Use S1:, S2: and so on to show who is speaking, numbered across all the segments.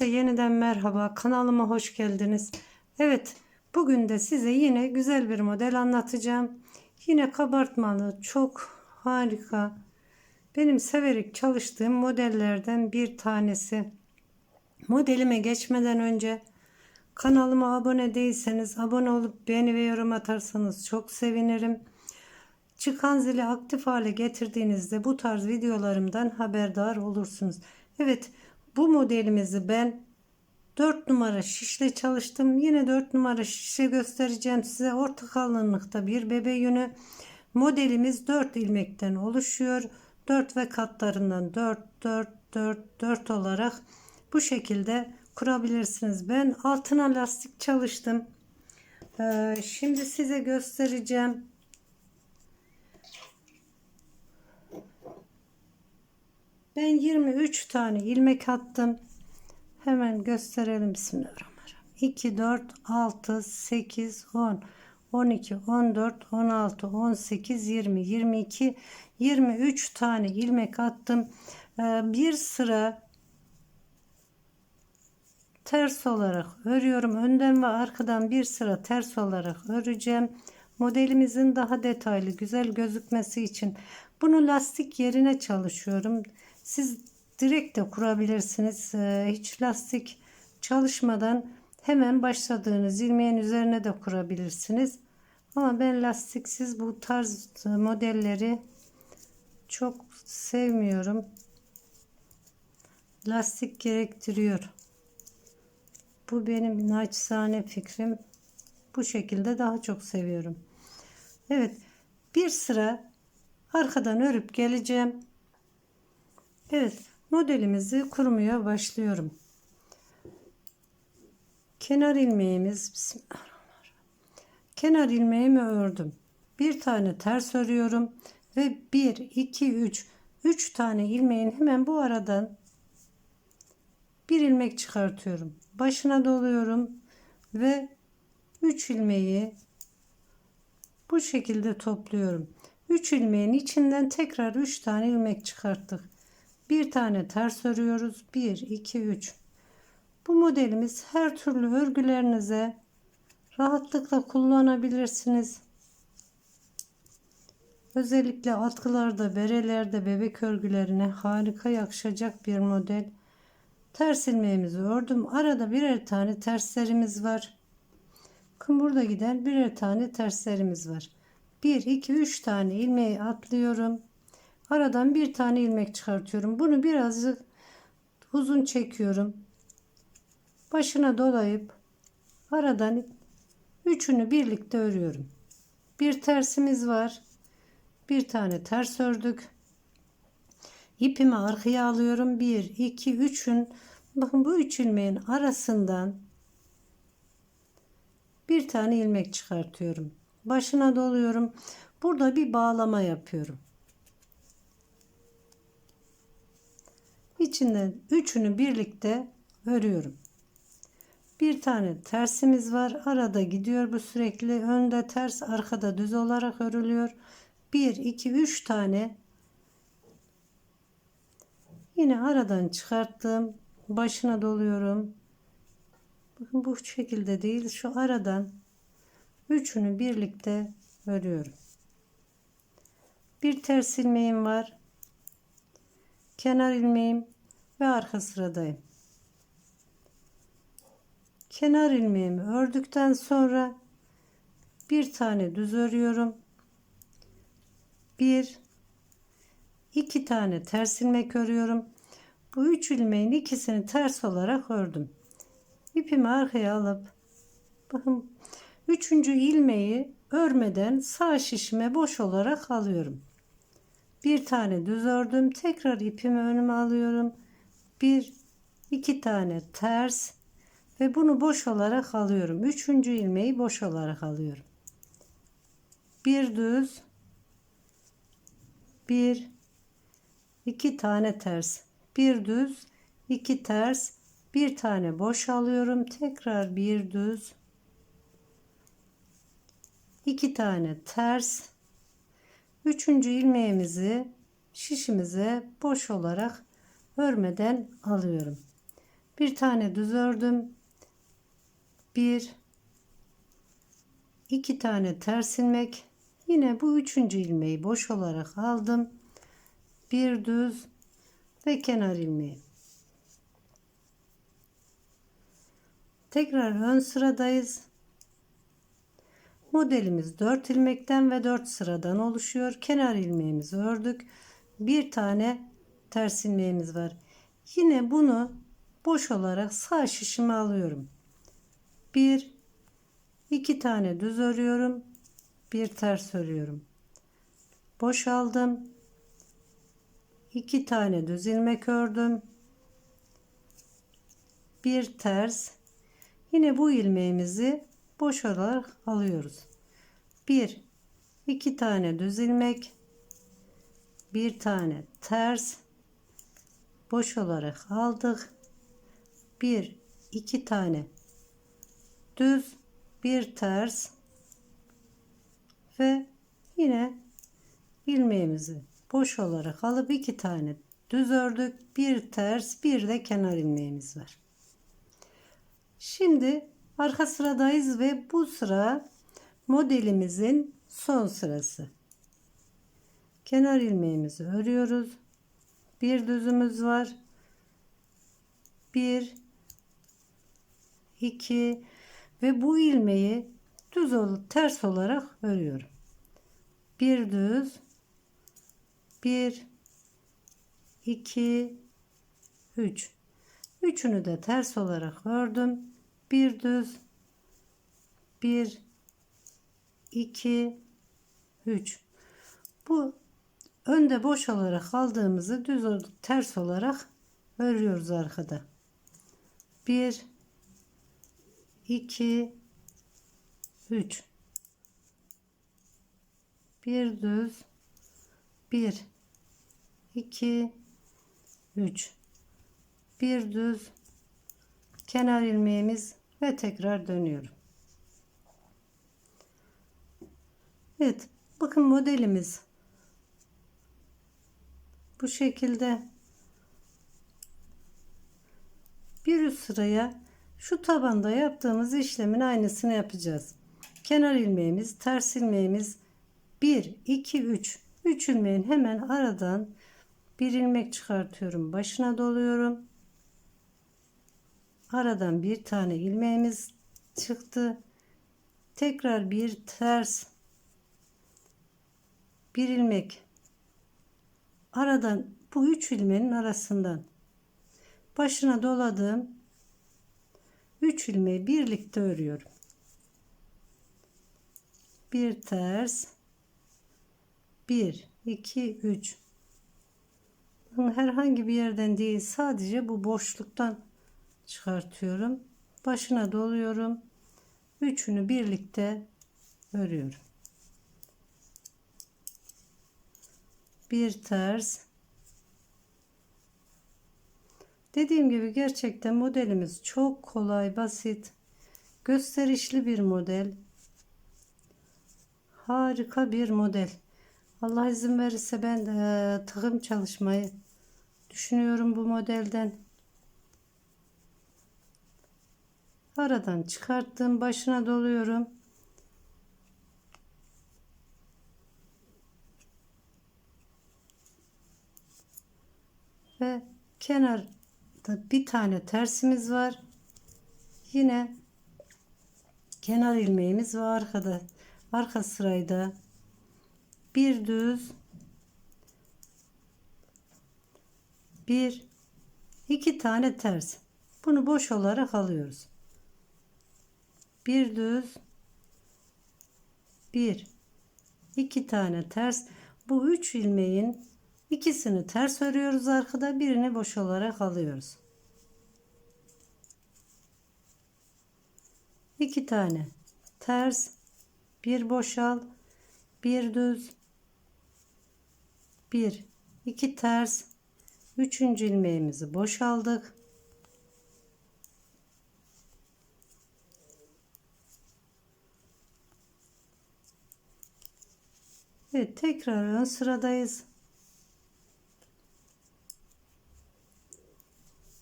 S1: Herkese yeniden merhaba. Kanalıma hoş geldiniz. Evet, bugün de size yine güzel bir model anlatacağım. Yine kabartmalı, çok harika. Benim severek çalıştığım modellerden bir tanesi. Modelime geçmeden önce kanalıma abone değilseniz abone olup beğeni ve yorum atarsanız çok sevinirim. Çıkan zili aktif hale getirdiğinizde bu tarz videolarımdan haberdar olursunuz. Evet bu modelimizi ben 4 numara şişle çalıştım. Yine 4 numara şişe göstereceğim size. Orta kalınlıkta bir bebe yünü. Modelimiz 4 ilmekten oluşuyor. 4 ve katlarından 4 4 4 4 olarak bu şekilde kurabilirsiniz. Ben altına lastik çalıştım. Ee, şimdi size göstereceğim. Ben 23 tane ilmek attım. Hemen gösterelim Bismillahirrahmanirrahim. 2, 4, 6, 8, 10, 12, 14, 16, 18, 20, 22, 23 tane ilmek attım. Ee, bir sıra ters olarak örüyorum. Önden ve arkadan bir sıra ters olarak öreceğim. Modelimizin daha detaylı güzel gözükmesi için bunu lastik yerine çalışıyorum. Siz direkt de kurabilirsiniz. Ee, hiç lastik çalışmadan hemen başladığınız ilmeğin üzerine de kurabilirsiniz. Ama ben lastiksiz bu tarz modelleri çok sevmiyorum. Lastik gerektiriyor. Bu benim naçizane fikrim. Bu şekilde daha çok seviyorum. Evet. Bir sıra arkadan örüp geleceğim. Evet. Modelimizi kurmaya başlıyorum. Kenar ilmeğimiz Bismillahirrahmanirrahim. Kenar ilmeğimi ördüm. Bir tane ters örüyorum ve 1 2 3 3 tane ilmeğin hemen bu aradan bir ilmek çıkartıyorum. Başına doluyorum ve 3 ilmeği bu şekilde topluyorum. 3 ilmeğin içinden tekrar 3 tane ilmek çıkarttık. Bir tane ters örüyoruz. 1 2 3. Bu modelimiz her türlü örgülerinize rahatlıkla kullanabilirsiniz. Özellikle atkılarda, berelerde, bebek örgülerine harika yakışacak bir model. Ters ilmeğimizi ördüm. Arada birer tane terslerimiz var. Bakın burada giden birer tane terslerimiz var. 1, 2, 3 tane ilmeği atlıyorum. Aradan bir tane ilmek çıkartıyorum. Bunu birazcık uzun çekiyorum. Başına dolayıp aradan üçünü birlikte örüyorum. Bir tersimiz var. Bir tane ters ördük. İpimi arkaya alıyorum. 1, 2, 3'ün bakın bu üç ilmeğin arasından bir tane ilmek çıkartıyorum. Başına doluyorum. Burada bir bağlama yapıyorum. İçinden üçünü birlikte örüyorum. Bir tane tersimiz var. Arada gidiyor bu sürekli. Önde ters, arkada düz olarak örülüyor. 1 2 3 tane Yine aradan çıkarttım. Başına doluyorum. Bakın bu şekilde değil. Şu aradan üçünü birlikte örüyorum. Bir ters ilmeğim var. Kenar ilmeğim ve arka sıradayım. Kenar ilmeğimi ördükten sonra bir tane düz örüyorum. Bir iki tane ters ilmek örüyorum. Bu üç ilmeğin ikisini ters olarak ördüm. İpimi arkaya alıp bakın üçüncü ilmeği örmeden sağ şişime boş olarak alıyorum. Bir tane düz ördüm. Tekrar ipimi önüme alıyorum. Bir iki tane ters ve bunu boş olarak alıyorum. Üçüncü ilmeği boş olarak alıyorum. Bir düz bir iki tane ters bir düz iki ters bir tane boş alıyorum tekrar bir düz iki tane ters üçüncü ilmeğimizi şişimize boş olarak örmeden alıyorum Bir tane düz ördüm. Bir, iki tane ters ilmek. Yine bu üçüncü ilmeği boş olarak aldım. Bir düz ve kenar ilmeği. Tekrar ön sıradayız. Modelimiz 4 ilmekten ve 4 sıradan oluşuyor. Kenar ilmeğimizi ördük. Bir tane ters ilmeğimiz var. Yine bunu boş olarak sağ şişime alıyorum. Bir, iki tane düz örüyorum. Bir ters örüyorum. Boş aldım. iki tane düz ilmek ördüm. Bir ters. Yine bu ilmeğimizi boş olarak alıyoruz. Bir, iki tane düz ilmek, bir tane ters, boş olarak aldık. Bir, iki tane düz, bir ters ve yine ilmeğimizi boş olarak alıp iki tane düz ördük. Bir ters, bir de kenar ilmeğimiz var. Şimdi arka sıradayız ve bu sıra modelimizin son sırası. Kenar ilmeğimizi örüyoruz. Bir düzümüz var. Bir, iki ve bu ilmeği düz olup ters olarak örüyorum. Bir düz, bir, iki, üç. Üçünü de ters olarak ördüm. Bir düz, bir, iki, üç. Bu önde boş olarak aldığımızı düz ters olarak örüyoruz arkada. Bir, iki, üç. Bir düz, bir, iki, üç. Bir düz, kenar ilmeğimiz ve tekrar dönüyorum. Evet, bakın modelimiz bu şekilde bir üst sıraya şu tabanda yaptığımız işlemin aynısını yapacağız. Kenar ilmeğimiz, ters ilmeğimiz 1, 2, 3. 3 ilmeğin hemen aradan bir ilmek çıkartıyorum. Başına doluyorum. Aradan bir tane ilmeğimiz çıktı. Tekrar bir ters bir ilmek aradan bu üç ilmeğin arasından başına doladığım 3 ilmeği birlikte örüyorum. Bir ters 1 2 3 herhangi bir yerden değil sadece bu boşluktan çıkartıyorum. Başına doluyorum. Üçünü birlikte örüyorum. Bir ters Dediğim gibi gerçekten modelimiz çok kolay, basit, gösterişli bir model. Harika bir model. Allah izin verirse ben de takım çalışmayı düşünüyorum bu modelden. Aradan çıkarttım, başına doluyorum. Ve kenar bir tane tersimiz var. Yine kenar ilmeğimiz var arkada. Arka sırayda bir düz bir iki tane ters. Bunu boş olarak alıyoruz. Bir düz bir. İki tane ters. Bu üç ilmeğin İkisini ters örüyoruz arkada birini boş olarak alıyoruz. İki tane ters. Bir boşal bir düz. Bir. İki ters. Üçüncü ilmeğimizi boşaldık Evet tekrar ön sıradayız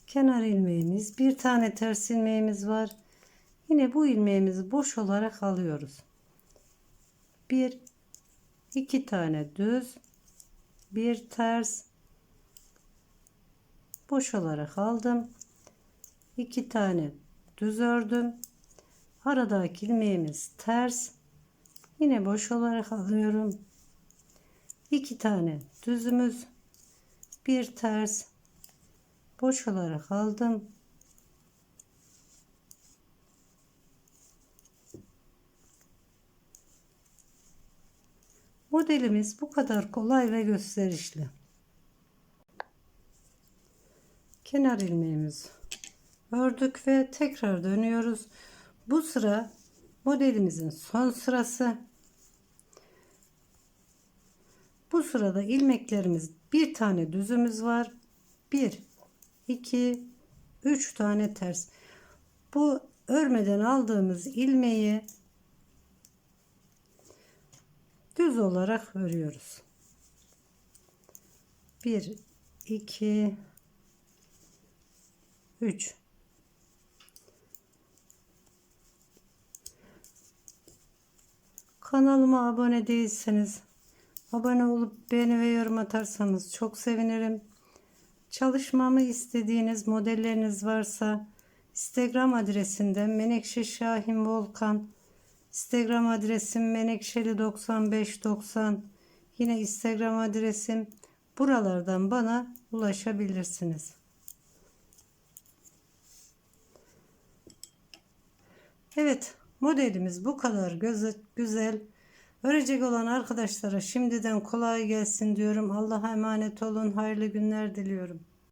S1: kenar ilmeğimiz, bir tane ters ilmeğimiz var. Yine bu ilmeğimizi boş olarak alıyoruz. Bir, iki tane düz, bir ters, boş olarak aldım. iki tane düz ördüm. Aradaki ilmeğimiz ters. Yine boş olarak alıyorum. İki tane düzümüz, bir ters, boş olarak aldım. Modelimiz bu kadar kolay ve gösterişli. Kenar ilmeğimiz ördük ve tekrar dönüyoruz. Bu sıra modelimizin son sırası. Bu sırada ilmeklerimiz bir tane düzümüz var. 1 2 3 tane ters. Bu örmeden aldığımız ilmeği düz olarak örüyoruz. 1 2 3 Kanalıma abone değilseniz abone olup beğeni ve yorum atarsanız çok sevinirim. Çalışmamı istediğiniz modelleriniz varsa Instagram adresinden Menekşe Şahin Volkan Instagram adresim menekşeli9590 yine Instagram adresim buralardan bana ulaşabilirsiniz. Evet modelimiz bu kadar güzel. Örecek olan arkadaşlara şimdiden kolay gelsin diyorum. Allah'a emanet olun. Hayırlı günler diliyorum.